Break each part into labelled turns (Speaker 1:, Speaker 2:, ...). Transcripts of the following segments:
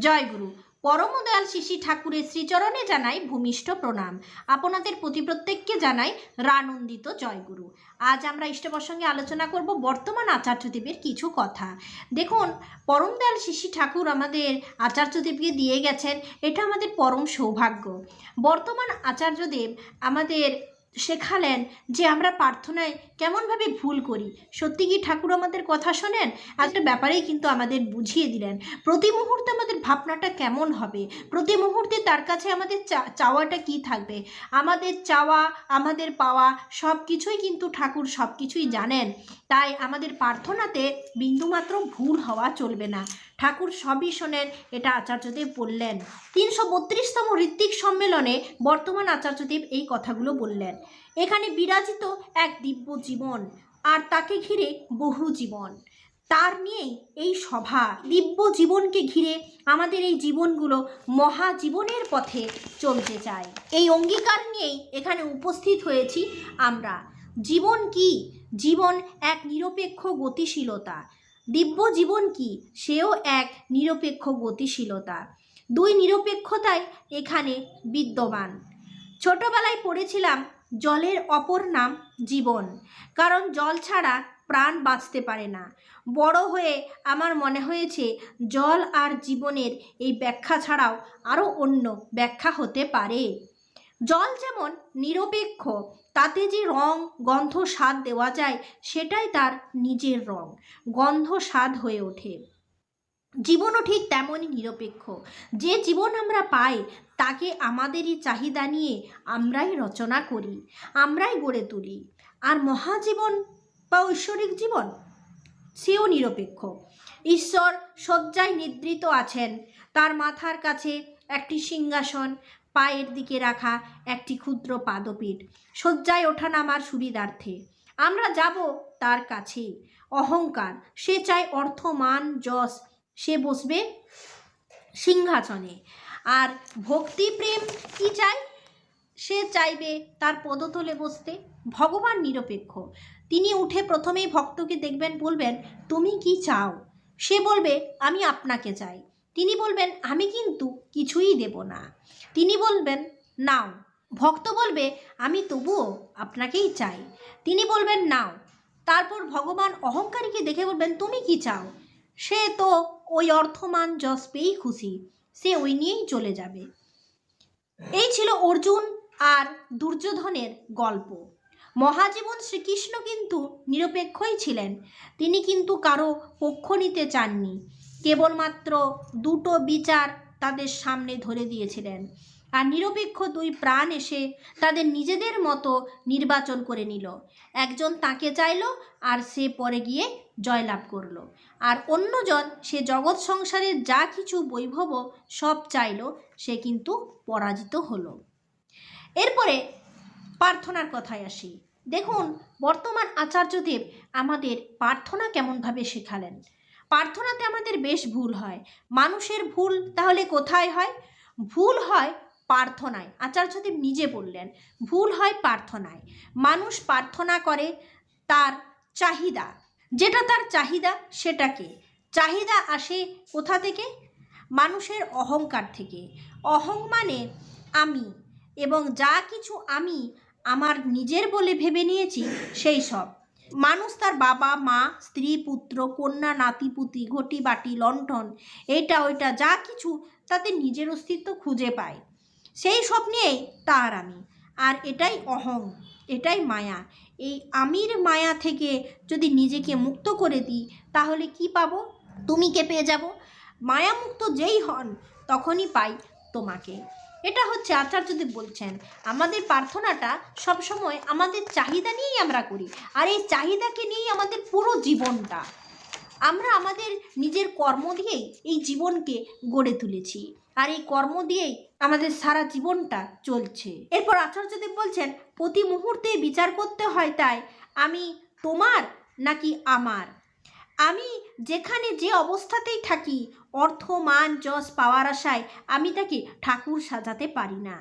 Speaker 1: জয় গুরু। পরমদয়াল শিশি ঠাকুরের শ্রীচরণে জানাই ভূমিষ্ঠ প্রণাম। আপনাদের প্রতি প্রত্যেককে জানাই রানন্দিত জয়গুরু আজ আমরা ইষ্ট প্রসঙ্গে আলোচনা করব বর্তমান আচার্যদেবের কিছু কথা। দেখুন, পরমদয়াল শিশি ঠাকুর আমাদের আচার্যদেবকে দিয়ে গেছেন। এটা আমাদের পরম সৌভাগ্য। বর্তমান আচার্যদেব আমাদের শেখালেন যে আমরা প্রার্থনায় কেমনভাবে ভুল করি। সত্যি কি ঠাকুর আমাদের কথা শোনেন? একটা ব্যাপারেই কিন্তু আমাদের বুঝিয়ে দিলেন। প্রতি মুহূর্তে আমাদের ভাবনাটা কেমন হবে? প্রতি মুহূর্তে তার কাছে আমাদের চাওয়াটা কি থাকবে? আমাদের চাওয়া, আমাদের পাওয়া সব কিছুই কিন্তু ঠাকুর সব কিছুই জানেন। তাই আমাদের প্রার্থনাতে বিন্দুমাত্র ভুল হওয়া চলবে না। ঠাকুর সবই শোনেন, এটা আচার্যদেব বললেন। তিনশো বত্রিশতম ঋত্বিক সম্মেলনে বর্তমান আচার্যদেব এই কথাগুলো বললেন। এখানে বিরাজিত এক দিব্য জীবন, আর তাকে ঘিরে বহু জীবন। তার নিয়েই এই সভা, দিব্য জীবনকে ঘিরে আমাদের এই জীবনগুলো মহাজীবনের পথে চলতে চায়। এই অঙ্গীকার নিয়েই এখানে উপস্থিত হয়েছি আমরা। জীবন কি? জীবন এক নিরপেক্ষ গতিশীলতা। দিব্য জীবন কি? সেও এক নিরপেক্ষ গতিশীলতা। দুই নিরপেক্ষতাই এখানে বিদ্যমান। ছোটবেলায় পড়েছিলাম জলের অপর নাম জীবন, কারণ জল ছাড়া প্রাণ বাঁচতে পারে না। বড় হয়ে আমার মনে হয়েছে জল আর জীবনের এই ব্যাখ্যা ছাড়াও আরও অন্য ব্যাখ্যা হতে পারে। জল যেমন নিরপেক্ষ, তাতে যে রং, গন্ধ, স্বাদ দেওয়া যায়, সেটাই তার নিজের রং। গন্ধ, স্বাদ হয়ে ওঠে। জীবনও ঠিক তেমনই নিরপেক্ষ। যে জীবন আমরা পাই, তাকে আমাদেরই চাহিদা নিয়ে আমরাই রচনা করি, আমরাই গড়ে তুলি। আর মহাজীবন বা ঐশ্বরিক জীবন? সেও নিরপেক্ষ। ঈশ্বর শয্যায় নিদ্রিত আছেন। তার মাথার কাছে একটি সিংহাসন পায়ের দিকে রাখা একটি ক্ষুদ্র পাদপীঠ, শয্যায় ওঠানামার সুবিধার্থে। আমরা যাব তার কাছে। অহংকার, সে চায় অর্থ মান যশ, সে বসবে সিংহাসনে। আর ভক্তি প্রেম কি চাই সে চাইবে তার পদতলে বসতে। ভগবান নিরপেক্ষ। তিনি উঠে প্রথমেই ভক্তকে দেখবেন, বলবেন, তুমি কি চাও? সে বলবে, আমি আপনাকে চাই। তিনি বলবেন, আমি কিন্তু কিছুই দেব না। তিনি বলবেন, নাও। ভক্ত বলবে, আমি তবুও আপনাকেই চাই। তিনি বলবেন, নাও। তারপর ভগবান অহংকারীকে দেখে বলবেন, তুমি কি চাও? সে তো ওই অর্থমান যশ পেয়েই খুশি। সে ওই নিয়েই চলে যাবে। এই ছিল অর্জুন আর দুর্যোধনের গল্প। মহাজীবন শ্রীকৃষ্ণ কিন্তু নিরপেক্ষই ছিলেন। তিনি কিন্তু কারও পক্ষ নিতে চাননি। কেবলমাত্র দুটো বিচার তাদের সামনে ধরে দিয়েছিলেন। আর নিরপেক্ষ দুই প্রাণ এসে তাদের নিজেদের মতো নির্বাচন করে নিল। একজন তাকে চাইলো, আর সে পরে গিয়ে জয়লাভ করল। আর অন্যজন সে জগৎ সংসারের যা কিছু বৈভব সব চাইলো, সে কিন্তু পরাজিত হলো। এরপরে প্রার্থনার কথায় আসি। দেখুন, বর্তমান আচার্যদেব আমাদের প্রার্থনা কেমনভাবে শেখালেন। প্রার্থনাতে আমাদের বেশ ভুল হয়। মানুষের ভুল তাহলে কোথায় হয়? ভুল হয় প্রার্থনায়। আচার্যদেব নিজে বললেন, ভুল হয় প্রার্থনায়। মানুষ প্রার্থনা করে তার চাহিদা। যেটা তার চাহিদা সেটাকে চাহিদা আসে কোথা থেকে? মানুষের অহংকার থেকে। অহং মানে আমি এবং যা কিছু আমি আমার নিজের বলে ভেবে নিয়েছি, সেই সব। মানুষ তার বাবা, মা, স্ত্রী, পুত্র, কন্যা নাতিপুতি ঘটি, বাটি, লণ্ঠন এটা ওইটা, যা কিছু তাতে নিজের অস্তিত্ব খুঁজে পায়। সেই সব নিয়েই তার আমি। আর এটাই অহং, এটাই মায়া। এই আমির মায়া থেকে যদি নিজেকে মুক্ত করে দিই, তাহলে কি পাবো? তুমি কে পেয়ে যাব? মায়ামুক্ত যেই হন, তখনই পাই তোমাকে। এটা হচ্ছে আচার্যদেব বলছেন, আমাদের প্রার্থনাটা সবসময় আমাদের চাহিদা নিয়েই আমরা করি, আর এই চাহিদাকে নিয়েই আমাদের পুরো জীবনটা। আমরা আমাদের নিজের কর্ম দিয়েই এই জীবনকে গড়ে তুলেছি, আর এই কর্ম দিয়েই আমাদের সারা জীবনটা চলছে। এরপর আচার্যদেব বলছেন, প্রতি মুহূর্তে বিচার করতে হয় তাই আমি তোমার নাকি আমার। আমি যেখানে যে অবস্থাতেই থাকি, অর্থ, মান, যশ, পাওয়ার আশায় আমি তাকে ঠাকুর সাজাতে পারি না।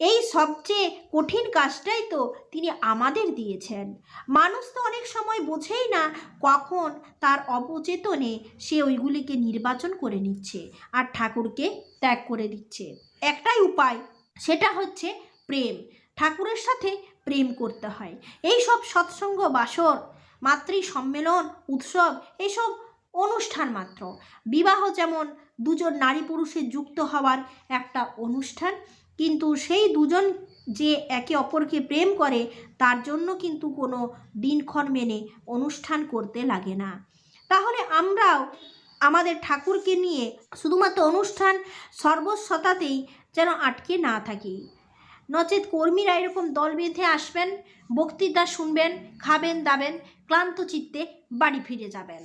Speaker 1: এই সবচেয়ে কঠিন কাজটাই তো তিনি আমাদের দিয়েছেন। মানুষ তো অনেক সময় বোঝেই না কখন তার অবচেতনে সে ওইগুলিকে নির্বাচন করে নিচ্ছে আর ঠাকুরকে ত্যাগ করে দিচ্ছে। একটাই উপায়, সেটা হচ্ছে প্রেম। ঠাকুরের সাথে প্রেম করতে হয়। এই সব সৎসঙ্গ, বাসর মাতৃ সম্মেলন উৎসব এইসব অনুষ্ঠান মাত্র। বিবাহ যেমন দুজন নারী পুরুষের যুক্ত হওয়ার একটা অনুষ্ঠান, কিন্তু সেই দুজন যে একে অপরকে প্রেম করে, তার জন্য কিন্তু কোনো দিনক্ষণ মেনে অনুষ্ঠান করতে লাগে না। তাহলে আমরাও আমাদের ঠাকুরকে নিয়ে শুধুমাত্র অনুষ্ঠান সর্বস্বতাতেই যেন আটকে না থাকি। নচেত কর্মীরা এরকম দল বেঁধে আসবেন, বক্তৃতা শুনবেন, খাবেন, দাবেন, ক্লান্ত চিত্তে বাড়ি ফিরে যাবেন।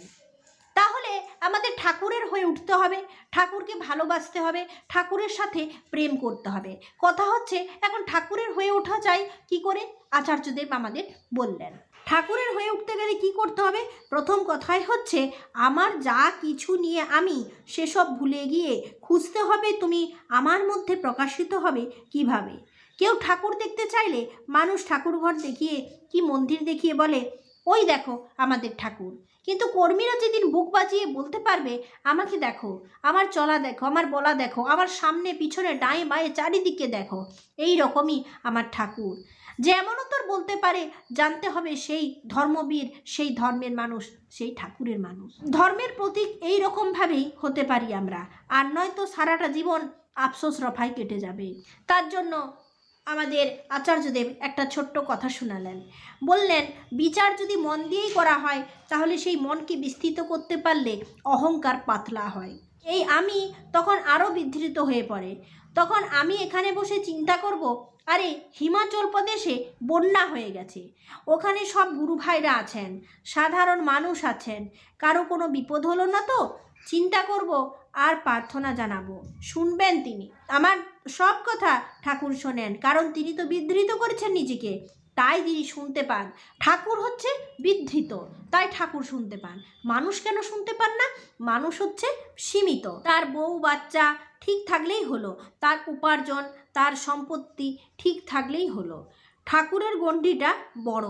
Speaker 1: তাহলে আমাদের ঠাকুরের হয়ে উঠতে হবে, ঠাকুরকে ভালোবাসতে হবে, ঠাকুরের সাথে প্রেম করতে হবে। কথা হচ্ছে, এখন ঠাকুরের হয়ে ওঠা যায় কি করে? আচার্যদেব আমাদের বললেন। ঠাকুরের হয়ে উঠতে গেলে কি করতে হবে? প্রথম কথাই হচ্ছে, আমার যা কিছু নিয়ে আমি সেসব ভুলে গিয়ে খুঁজতে হবে, তুমি আমার মধ্যে প্রকাশিত হবে কীভাবে? কেউ ঠাকুর দেখতে চাইলে মানুষ ঠাকুরঘর দেখিয়ে কি মন্দির দেখিয়ে বলে, ওই দেখো আমাদের ঠাকুর। কিন্তু কর্মীরা যেদিন বুক বাজিয়ে বলতে পারবে, আমাকে দেখো, আমার চলা দেখো, আমার বলা দেখো, আমার সামনে, পিছনে ডায়ে বায়ে, চারিদিকে দেখো, এই রকমই আমার ঠাকুর। যেমনও তোর বলতে পারে, জানতে হবে সেই ধর্মবীর, সেই ধর্মের মানুষ, সেই ঠাকুরের মানুষ। ধর্মের প্রতীক এই রকমভাবেই হতে পারি আমরা। আর নয়তো সারাটা জীবন আফসোস রফায় কেটে যাবে। তার জন্য আমাদের আচার্যদেব একটা ছোট্ট কথা শোনালেন। বললেন, বিচার যদি মন দিয়েই করা হয়, তাহলে সেই মনকে বিস্তৃত করতে পারলে অহংকার পাতলা হয়। এই আমি তখন আরও বিধৃত হয়ে পড়ে। তখন আমি এখানে বসে চিন্তা করব, আরে হিমাচল প্রদেশে বন্যা হয়ে গেছে। ওখানে সব গুরু ভাইরা আছেন, সাধারণ মানুষ আছেন। কারও কোনো বিপদ হলো না তো? চিন্তা করব আর প্রার্থনা জানাব। শুনবেন তিনি। আমার সব কথা ঠাকুর শোনেন, কারণ তিনি তো বিধৃত করেছেন নিজেকে। তাই তিনি শুনতে পান। ঠাকুর হচ্ছে বিধৃত, তাই ঠাকুর শুনতে পান। মানুষ কেন শুনতে পান না? মানুষ হচ্ছে সীমিত। তার বউ বাচ্চা ঠিক থাকলেই হলো, তার উপার্জন, তার সম্পত্তি ঠিক থাকলেই হলো। ঠাকুরের গণ্ডিটা বড়।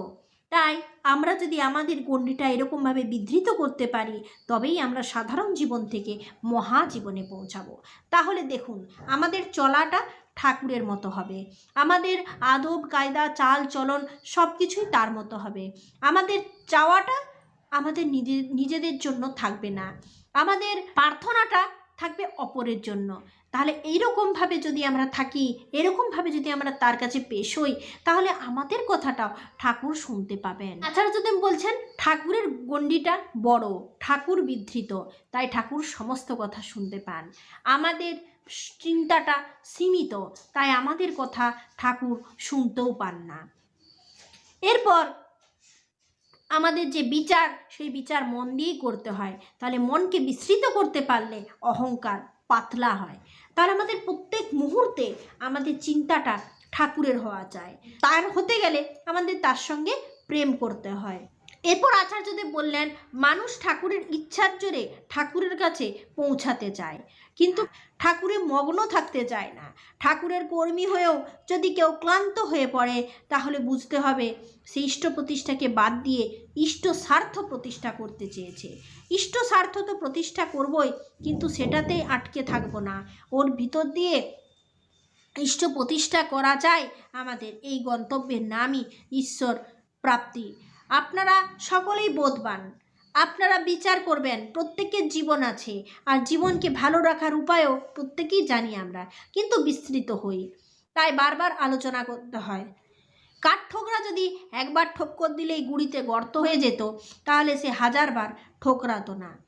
Speaker 1: তাই আমরা যদি আমাদের গণ্ডিটা এরকমভাবে বিধৃত করতে পারি, তবেই আমরা সাধারণ জীবন থেকে মহাজীবনে পৌঁছাবো। তাহলে দেখুন, আমাদের চলাটা ঠাকুরের মতো হবে। আমাদের আদব, কায়দা, চাল, চলন সব কিছুই তার মতো হবে। আমাদের চাওয়াটা আমাদের নিজে, নিজেদের জন্য থাকবে না। আমাদের প্রার্থনাটা থাকবে অপরের জন্য। তাহলে এইরকমভাবে যদি আমরা থাকি, এরকমভাবে যদি আমরা তার কাছে পেশ হই, তাহলে আমাদের কথাটাও ঠাকুর শুনতে পাবেন। আচার্যদেব বলছেন, ঠাকুরের গণ্ডিটা বড়, ঠাকুর বিধৃত, তাই ঠাকুর সমস্ত কথা শুনতে পান। আমাদের চিন্তাটা সীমিত, তাই আমাদের কথা ঠাকুর শুনতেও পান না। এরপর আমাদের যে বিচার, সেই বিচার মন দিয়েই করতে হয়। তাহলে মনকে বিস্তৃত করতে পারলে অহংকার পাতলা হয়। তাহলে আমাদের প্রত্যেক মুহূর্তে আমাদের চিন্তাটা ঠাকুরের হওয়া চায় তার হতে গেলে আমাদের তার সঙ্গে প্রেম করতে হয়। এরপর আচার্যদেব বললেন, মানুষ ঠাকুরের ইচ্ছার জোরে ঠাকুরের কাছে পৌঁছাতে চায়। কিন্তু ঠাকুরে মগ্ন থাকতে চায় না। ঠাকুরের কর্মী হয়েও যদি কেউ ক্লান্ত হয়ে পড়ে, তাহলে বুঝতে হবে সে ইষ্ট প্রতিষ্ঠাকে বাদ দিয়ে ইষ্ট স্বার্থ প্রতিষ্ঠা করতে চেয়েছে। ইষ্ট স্বার্থ তো প্রতিষ্ঠা করবই, কিন্তু সেটাতেই আটকে থাকব না। ওর ভিতর দিয়ে ইষ্ট প্রতিষ্ঠা করা যায় আমাদের। এই গন্তব্যের নামই ঈশ্বর প্রাপ্তি। আপনারা সকলেই বোধবান। আপনারা বিচার করবেন, প্রত্যেকের জীবন আছে, আর জীবনকে ভালো রাখার উপায়ও প্রত্যেকেই জানি আমরা, কিন্তু বিস্তৃত হই। তাই বারবার আলোচনা করতে হয়। কাঠ ঠোকরা যদি একবার ঠোক্কর দিলেই গুড়িতে গর্ত হয়ে যেত, তাহলে সে হাজারবার ঠোকরাতো না।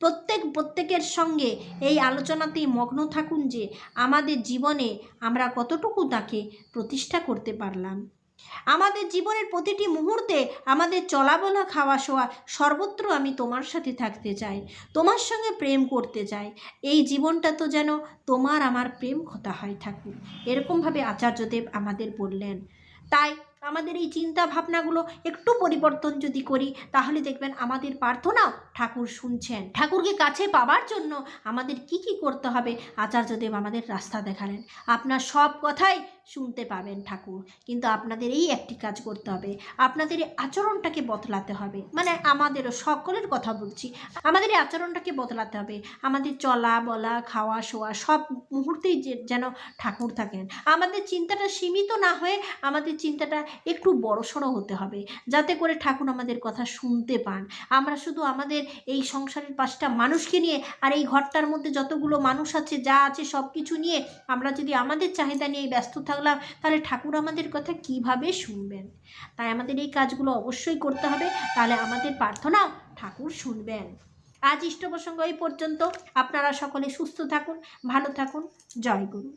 Speaker 1: প্রত্যেক, প্রত্যেকের সঙ্গে এই আলোচনাতেই মগ্ন থাকুন যে, আমাদের জীবনে আমরা কতটুকু তাকে প্রতিষ্ঠা করতে পারলাম। আমাদের জীবনের প্রতিটি মুহূর্তে আমাদের চলাবলা খাওয়া শোয়া সর্বত্র আমি তোমার সাথে থাকতে চাই, তোমার সঙ্গে প্রেম করতে চাই। এই জীবনটা তো যেন তোমার আমার প্রেম কথা হয় ঠাকুর এরকমভাবে আচার্যদেব আমাদের বললেন। তাই আমাদের এই চিন্তা ভাবনাগুলো একটু পরিবর্তন যদি করি, তাহলে দেখবেন আমাদের প্রার্থনাও ঠাকুর শুনছেন। ঠাকুরকে কাছে পাওয়ার জন্য আমাদের কি কি করতে হবে? আচার্যদেব আমাদের রাস্তা দেখালেন। আপনার সব কথাই শুনতে পাবেন ঠাকুর। কিন্তু আপনাদের এই একটি কাজ করতে হবে। আপনাদের এই আচরণটাকে বদলাতে হবে। মানে আমাদেরও সকলের কথা বলছি। আমাদের এই আচরণটাকে বদলাতে হবে। আমাদের চলা, বলা, খাওয়া, শোয়া সব মুহূর্তেই যেন ঠাকুর থাকেন। আমাদের চিন্তাটা সীমিত না হয়ে আমাদের চিন্তাটা একটু বড়সড় হতে হবে। যাতে করে ঠাকুর আমাদের কথা শুনতে পান। আমরা শুধু আমাদের এই সংসারের পাঁচটা মানুষকে নিয়ে আর এই ঘরটার মধ্যে যতগুলো মানুষ আছে, যা আছে সব কিছু নিয়ে আমরা যদি আমাদের চাহিদা নিয়ে ব্যস্ত থাকলাম, তাহলে ঠাকুর আমাদের কথা কীভাবে শুনবেন? তাই আমাদের এই কাজগুলো অবশ্যই করতে হবে। তাহলে আমাদের প্রার্থনাও ঠাকুর শুনবেন। আজ ইষ্ট প্রসঙ্গ এই পর্যন্ত। আপনারা সকলে সুস্থ থাকুন, ভালো থাকুন। জয় গুরু।